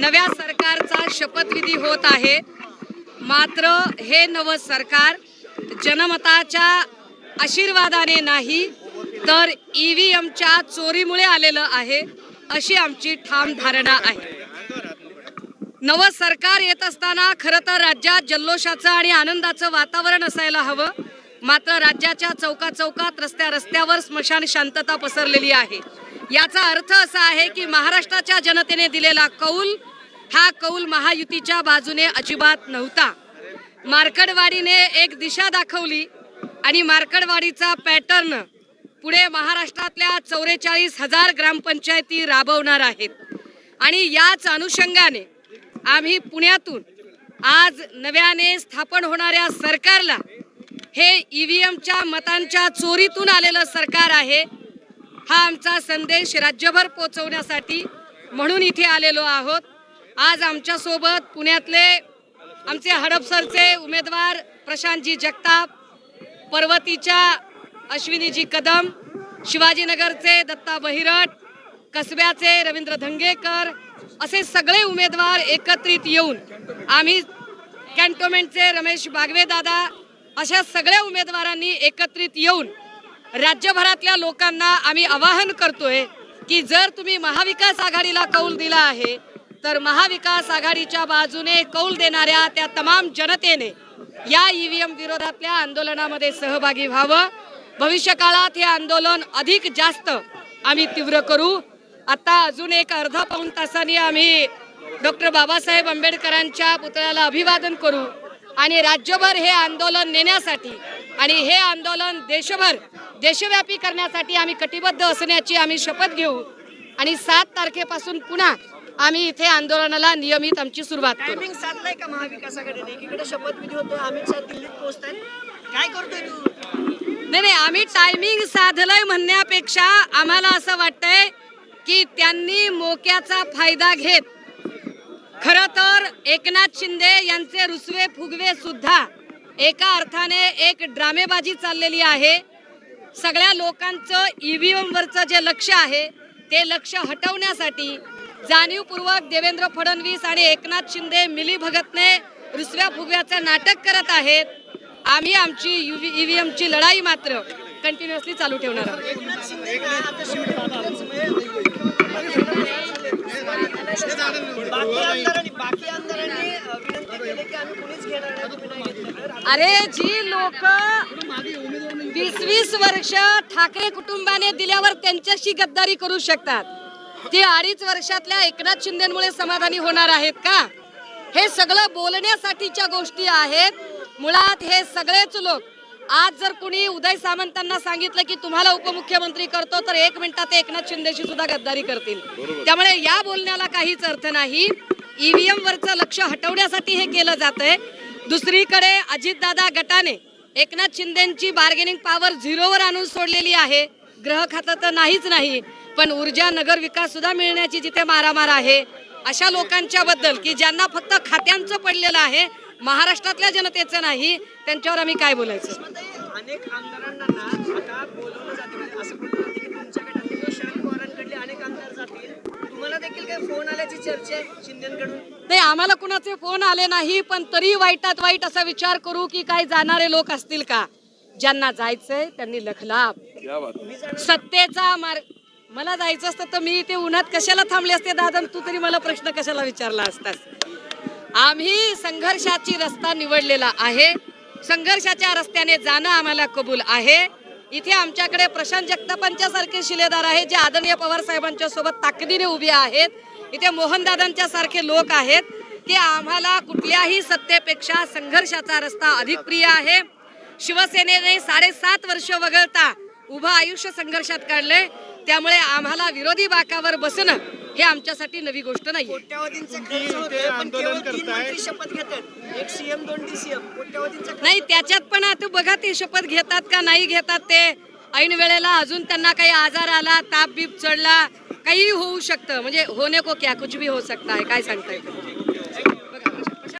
नव्या सरकारचा शपथविधी होत आहे. मात्र हे नवं सरकार जनमताच्या आशीर्वादाने नाही तर ई व्ही एमच्या चोरीमुळे आलेलं आहे अशी आमची ठाम धारणा आहे. नवं सरकार येत असताना खरं तर राज्यात जल्लोषाचं आणि आनंदाचं वातावरण असायला हवं. मात्र राज्याच्या चौका चौकात रस्त्या रस्त्यावर स्मशान शांतता पसरलेली आहे. याचा अर्थ असा आहे की महाराष्ट्राच्या जनतेने दिलेला कौल हा कौल महायुतीच्या बाजूने अजिबात नव्हता. मार्कडवाडीने एक दिशा दाखवली आणि मार्कडवाडीचा पॅटर्न पुढे महाराष्ट्रातल्या चौवेचाळीस हजार ग्रामपंचायती राबवणार आहेत. आणि याच अनुषंगाने आम्ही पुण्यातून आज नव्याने स्थापन होणाऱ्या सरकारला हे ई व्ही एमच्या मतांच्या चोरीतून आलेलं सरकार आहे. हा आमचा संदेश राज्यभर पोचवण्यासाठी म्हणून इथे आलेलो आहोत. आज आमच्यासोबत पुण्यातले आमचे हडपसरचे उमेदवार प्रशांतजी जगताप पर्वतीच्या अश्विनीजी कदम शिवाजीनगरचे दत्ता बहिरट कसब्याचे रवींद्र धंगेकर असे सगळे उमेदवार एकत्रित येऊन आम्ही कॅन्टोमेंटचे रमेश बागवे दादा अशा सगळ्या उमेदवारांनी एकत्रित येऊन राज्यभरातल्या लोकांना आम्ही आवाहन करतोय की जर तुम्ही महाविकास आघाडीला कौल दिला आहे तर महाविकास आघाडीच्या बाजूने कौल देणाऱ्या त्या तमाम जनतेने या ईव्हीएम विरोधातल्या आंदोलनामध्ये सहभागी व्हावं. भविष्यकाळात हे आंदोलन अधिक जास्त आम्ही तीव्र करू. आता अजून एक अर्धा पाऊण तासांनी आम्ही डॉक्टर बाबासाहेब आंबेडकरांच्या पुतळ्याला अभिवादन करू. आणि राज्यभर हे आंदोलन नेण्यासाठी आणि हे आंदोलन देशभर देशव्यापी करण्यासाठी आम्ही कटिबद्ध असण्याची आम्ही शपथ घेऊ. आणि सात तारखेपासून पुन्हा आम्ही इथे आंदोलनाला नियमित आमची सुरुवात करू. साधलाय का महाविकास आघाडीने एकीकडे शपथविधी होतो अमित शहा दिल्लीत पोहोचतायत काय करतोय तू? नाही नाही आम्ही टायमिंग साधलंय म्हणण्यापेक्षा आम्हाला असं वाटतंय की त्यांनी मोक्याचा फायदा घेत खर तर एकनाथ शिंदे यांचे रुसवे फुगवे सुद्धा एका अर्थाने एक ड्रामेबाजी चाललेली आहे सगळ्या लोकांचं ईव्हीएम वरचं जे लक्ष आहे ते लक्ष हटवण्यासाठी जाणीवपूर्वक देवेंद्र फडणवीस आणि एकनाथ शिंदे मिलीभगतने रुसव्या फुगव्याचं नाटक करत आहेत आम्ही आमची ईव्हीएमची लढाई मात्र कंटिन्युअसली चालू ठेवणार आहोत अरे जी लोक वीस वीस वर्ष ठाकरे कुटुंबाने दिल्यावर त्यांच्याशी गद्दारी करू शकतात. ते अडीच वर्षातल्या एकनाथ शिंदेमुळे समाधानी होणार आहेत का? हे सगळं बोलण्यासाठीच्या गोष्टी आहेत. मुळात हे सगळेच लोक आज जर कुणी उदय सामंतांना सांगितलं की तुम्हाला उपमुख्यमंत्री करतो तर एक मिनिटात ते एकनाथ शिंदेशी सुद्धा गद्दारी करतील. त्यामुळे या बोलण्याला काहीच अर्थ नाही. ईव्हीएम वरचं लक्ष हटवण्यासाठी हे केलं जात आहे दुसरीकडे अजितदादा गटाने एकनाथ शिंदेची बार्गेनिंग पॉवर झिरोवर आणून सोडलेली आहे. ग्रह खातं तर नाहीच नाही पण ऊर्जा नगर विकास सुद्धा मिळण्याची जिथे मारामार आहे. अशा लोकांच्या बद्दल की ज्यांना फक्त खात्यांचं पडलेलं आहे महाराष्ट्रातल्या जनतेचं नाही त्यांच्यावर आम्ही काय बोलायचं? अनेक आमदारांना ना आता बोलवलं जाते. म्हणजे असं बोललं जाते की तुमच्या गटातले किंवा शरद पवारांकडले अनेक आमदार जातील. तुम्हाला देखील काही फोन आल्याची चर्चा आहे शिंदेकडून? नाही आम्हाला कुणाचे फोन आले नाही पण तरी वाईटात वाईट असा विचार करू की काही जाणारे लोक असतील का? ज्यांना जायचंय त्यांनी लखलाप. सत्तेचा मार्ग मला जायचं असतं तर मी ते उन्हात कशाला थांबले असते दादा? तू तरी मला प्रश्न कशाला विचारला असतास? आम्ही संघर्षाची रस्ता निवडलेला आहे. संघर्षाच्या रस्त्याने जाणं आम्हाला कबूल आहे. इथे आमच्याकडे प्रशांत जगतापांच्या सारखे शिलेदार आहेत जे आदरणीय पवार साहेबांच्या सोबत ताकदीने उभे आहेत. इथे मोहनदादांच्या सारखे लोक आहेत की आम्हाला कुठल्याही सत्तेपेक्षा संघर्षाचा रस्ता अधिक प्रिय आहे. शिवसेनेने साडेसात वर्ष वगळता उभं आयुष्य संघर्षात काढले त्यामुळे आम्हाला विरोधी बाकावर बसणं हे आमच्यासाठी नवी गोष्ट नाही नाही त्याच्यात पण आता बघा ते शपथ घेतात का नाही घेतात ते. ऐन वेळेला अजून त्यांना काही आजार आला ताप बीप चढला काही होऊ शकतं. म्हणजे होणे को क्या कुछ भी हो सकता है काय सांगता येतं